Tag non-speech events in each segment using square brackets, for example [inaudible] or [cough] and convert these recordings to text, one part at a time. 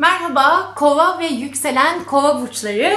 Merhaba kova ve yükselen kova burçları.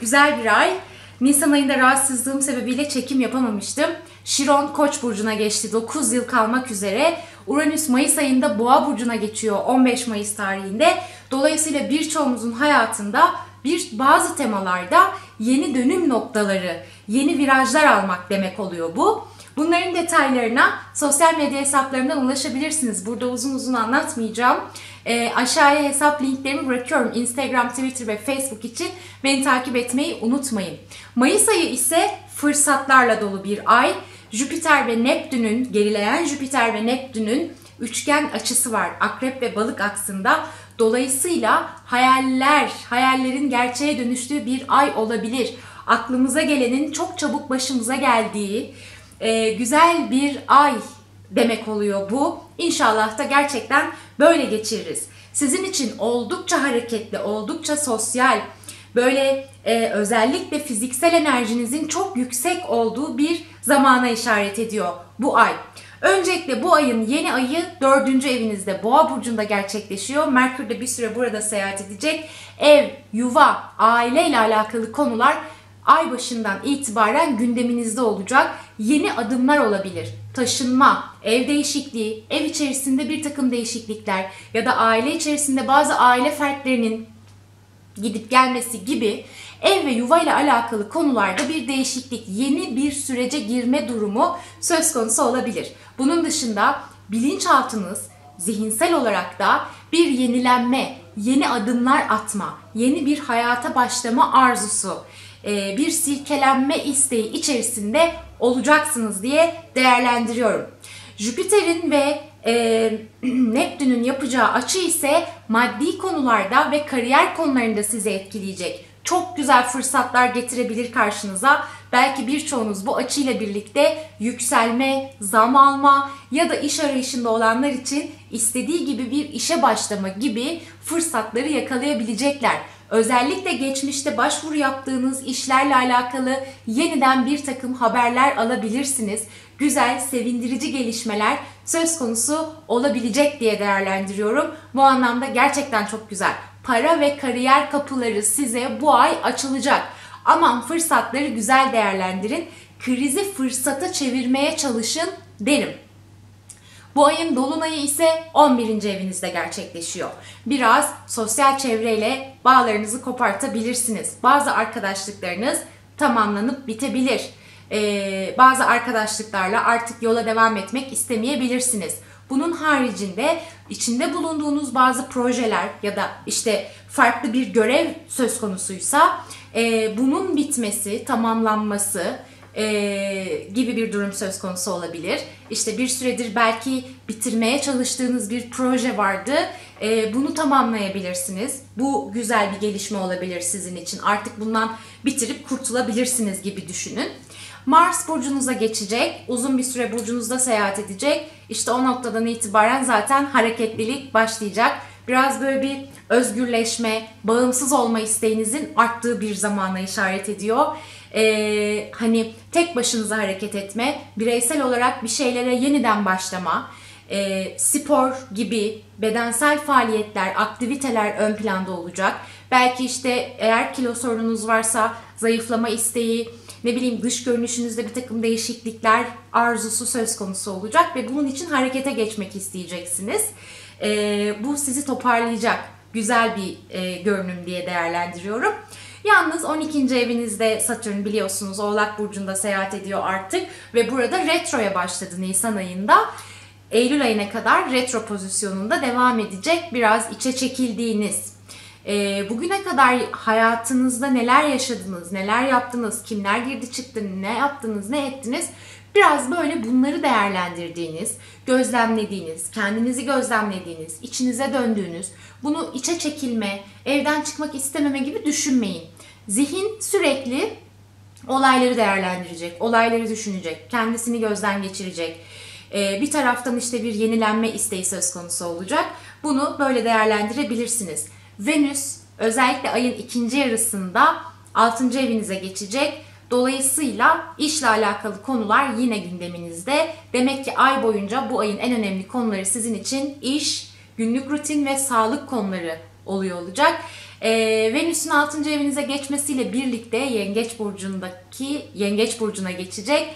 Güzel bir ay. Nisan ayında rahatsızlığım sebebiyle çekim yapamamıştım. Şiron Koç burcuna geçti 9 yıl kalmak üzere. Uranüs Mayıs ayında Boğa burcuna geçiyor 15 Mayıs tarihinde. Dolayısıyla birçoğumuzun hayatında bir bazı temalarda yeni dönüm noktaları, yeni virajlar almak demek oluyor bu. Bunların detaylarına sosyal medya hesaplarımdan ulaşabilirsiniz. Burada uzun uzun anlatmayacağım. E, aşağıya hesap linklerimi bırakıyorum. Instagram, Twitter ve Facebook için beni takip etmeyi unutmayın. Mayıs ayı ise fırsatlarla dolu bir ay. Jüpiter ve Neptün'ün, gerileyen Jüpiter ve Neptün'ün üçgen açısı var. Akrep ve balık aksında. Dolayısıyla hayaller, hayallerin gerçeğe dönüştüğü bir ay olabilir. Aklımıza gelenin çok çabuk başımıza geldiği, e, güzel bir ay demek oluyor bu. İnşallah da gerçekten böyle geçiririz. Sizin için oldukça hareketli, oldukça sosyal, böyle e, özellikle fiziksel enerjinizin çok yüksek olduğu bir zamana işaret ediyor bu ay. Öncelikle bu ayın yeni ayı dördüncü evinizde Boğa burcunda gerçekleşiyor. Merkür de bir süre burada seyahat edecek. Ev, yuva, aile ile alakalı konular ay başından itibaren gündeminizde olacak. Yeni adımlar olabilir. Taşınma, ev değişikliği, ev içerisinde bir takım değişiklikler ya da aile içerisinde bazı aile fertlerinin gidip gelmesi gibi ev ve yuva ile alakalı konularda bir değişiklik, yeni bir sürece girme durumu söz konusu olabilir. Bunun dışında bilinçaltınız zihinsel olarak da bir yenilenme, yeni adımlar atma, yeni bir hayata başlama arzusu, bir silkelenme isteği içerisinde olacaksınız diye değerlendiriyorum. Jüpiter'in ve e, [clears throat] Neptün'ün yapacağı açı ise maddi konularda ve kariyer konularında sizi etkileyecek. Çok güzel fırsatlar getirebilir karşınıza. Belki birçoğunuz bu açıyla birlikte yükselme, zam alma ya da iş arayışında olanlar için istediği gibi bir işe başlama gibi fırsatları yakalayabilecekler. Özellikle geçmişte başvuru yaptığınız işlerle alakalı yeniden bir takım haberler alabilirsiniz. Güzel, sevindirici gelişmeler söz konusu olabilecek diye değerlendiriyorum. Bu anlamda gerçekten çok güzel. Para ve kariyer kapıları size bu ay açılacak. Aman fırsatları güzel değerlendirin. Krizi fırsata çevirmeye çalışın derim. Bu ayın dolunayı ise 11. evinizde gerçekleşiyor. Biraz sosyal çevreyle bağlarınızı kopartabilirsiniz. Bazı arkadaşlıklarınız tamamlanıp bitebilir. Ee, bazı arkadaşlıklarla artık yola devam etmek istemeyebilirsiniz. Bunun haricinde içinde bulunduğunuz bazı projeler ya da işte farklı bir görev söz konusuysa e, bunun bitmesi, tamamlanması, e, gibi bir durum söz konusu olabilir. İşte bir süredir belki bitirmeye çalıştığınız bir proje vardı. E, bunu tamamlayabilirsiniz. Bu güzel bir gelişme olabilir sizin için. Artık bundan bitirip kurtulabilirsiniz gibi düşünün. Mars burcunuza geçecek. Uzun bir süre burcunuzda seyahat edecek. İşte o noktadan itibaren zaten hareketlilik başlayacak. Biraz böyle bir özgürleşme, bağımsız olma isteğinizin arttığı bir zamana işaret ediyor e, hani tek başınıza hareket etme, bireysel olarak bir şeylere yeniden başlama, e, spor gibi bedensel faaliyetler, aktiviteler ön planda olacak. Belki işte eğer kilo sorununuz varsa zayıflama isteği, ne bileyim dış görünüşünüzde bir takım değişiklikler arzusu söz konusu olacak ve bunun için harekete geçmek isteyeceksiniz. E, bu sizi toparlayacak güzel bir e, görünüm diye değerlendiriyorum. Yalnız 12. evinizde Satürn biliyorsunuz Oğlak Burcu'nda seyahat ediyor artık ve burada retroya başladı Nisan ayında. Eylül ayına kadar retro pozisyonunda devam edecek. Biraz içe çekildiğiniz, e, bugüne kadar hayatınızda neler yaşadınız, neler yaptınız, kimler girdi çıktı, ne yaptınız, ne ettiniz Biraz böyle bunları değerlendirdiğiniz, gözlemlediğiniz, kendinizi gözlemlediğiniz, içinize döndüğünüz, bunu içe çekilme, evden çıkmak istememe gibi düşünmeyin. Zihin sürekli olayları değerlendirecek, olayları düşünecek, kendisini gözden geçirecek. Ee, bir taraftan işte bir yenilenme isteği söz konusu olacak. Bunu böyle değerlendirebilirsiniz. Venüs özellikle ayın ikinci yarısında 6. evinize geçecek Dolayısıyla işle alakalı konular yine gündeminizde. Demek ki ay boyunca bu ayın en önemli konuları sizin için iş, günlük rutin ve sağlık konuları oluyor olacak. Ee, Venüs'ün 6. evinize geçmesiyle birlikte Yengeç burcundaki Yengeç burcuna geçecek.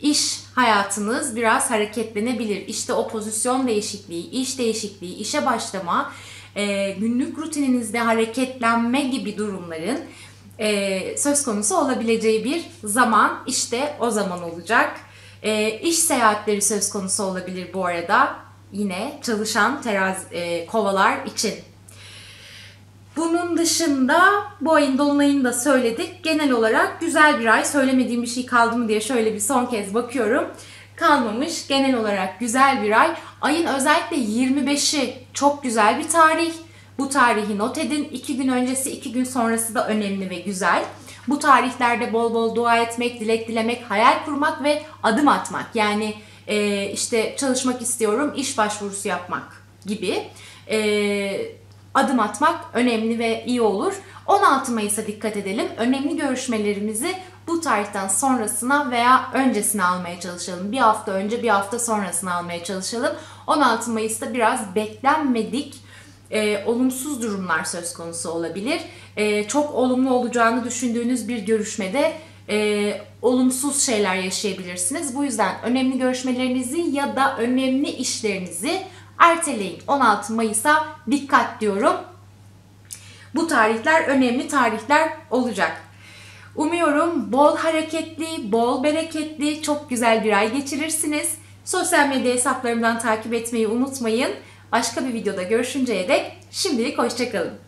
İş hayatınız biraz hareketlenebilir. İşte o pozisyon değişikliği, iş değişikliği, işe başlama, e, günlük rutininizde hareketlenme gibi durumların e, söz konusu olabileceği bir zaman işte o zaman olacak. E, iş seyahatleri söz konusu olabilir bu arada yine çalışan terazi, e, kovalar için. Bunun dışında bu ayın dolunayını da söyledik. Genel olarak güzel bir ay. Söylemediğim bir şey kaldı mı diye şöyle bir son kez bakıyorum. Kalmamış. Genel olarak güzel bir ay. Ayın özellikle 25'i çok güzel bir tarih. Bu tarihi not edin. 2 gün öncesi, 2 gün sonrası da önemli ve güzel. Bu tarihlerde bol bol dua etmek, dilek dilemek, hayal kurmak ve adım atmak. Yani e, işte çalışmak istiyorum, iş başvurusu yapmak gibi e, adım atmak önemli ve iyi olur. 16 Mayıs'a dikkat edelim. Önemli görüşmelerimizi bu tarihten sonrasına veya öncesine almaya çalışalım. Bir hafta önce, bir hafta sonrasına almaya çalışalım. 16 Mayıs'ta biraz beklenmedik e, olumsuz durumlar söz konusu olabilir. E, çok olumlu olacağını düşündüğünüz bir görüşmede e, olumsuz şeyler yaşayabilirsiniz. Bu yüzden önemli görüşmelerinizi ya da önemli işlerinizi erteleyin. 16 Mayıs'a dikkat diyorum. Bu tarihler önemli tarihler olacak. Umuyorum bol hareketli, bol bereketli, çok güzel bir ay geçirirsiniz. Sosyal medya hesaplarımdan takip etmeyi unutmayın. Başka bir videoda görüşünceye dek şimdilik hoşçakalın.